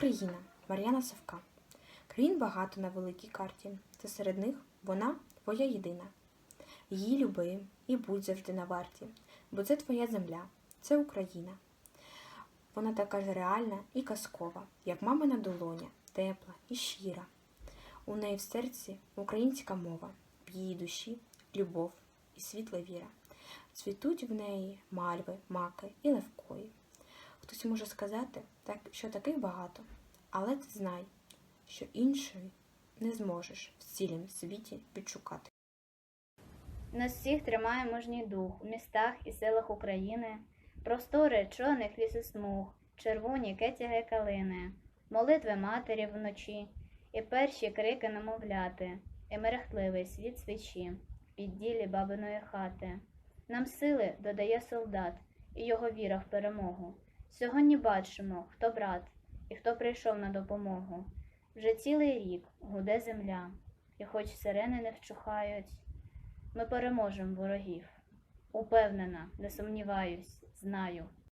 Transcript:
Україна Мар'яна Савка. Країн багато на великій карті, та серед них вона твоя єдина. Її люби і будь завжди на варті, бо це твоя земля, це Україна. Вона така ж реальна і казкова, як мамина долоня, тепла і щира. У неї в серці українська мова, в її душі любов і світла віра. Цвітуть в неї мальви, маки і левкої. Хтось може сказати, що таких багато, але ти знай, що іншої не зможеш в цілім світі відшукати. Нас всіх тримає мужній дух у містах і селах України, простори чорних лісосмуг, червоні кетяги калини, молитви матері вночі, і перші крики немовляти, і мерехтливий світ свічі, під ділі бабиної хати. Нам сили додає солдат і його віра в перемогу. Сьогодні бачимо, хто брат і хто прийшов на допомогу. Вже цілий рік гуде земля, і хоч сирени не вчухають, ми переможемо ворогів. Упевнена, не сумніваюсь, знаю.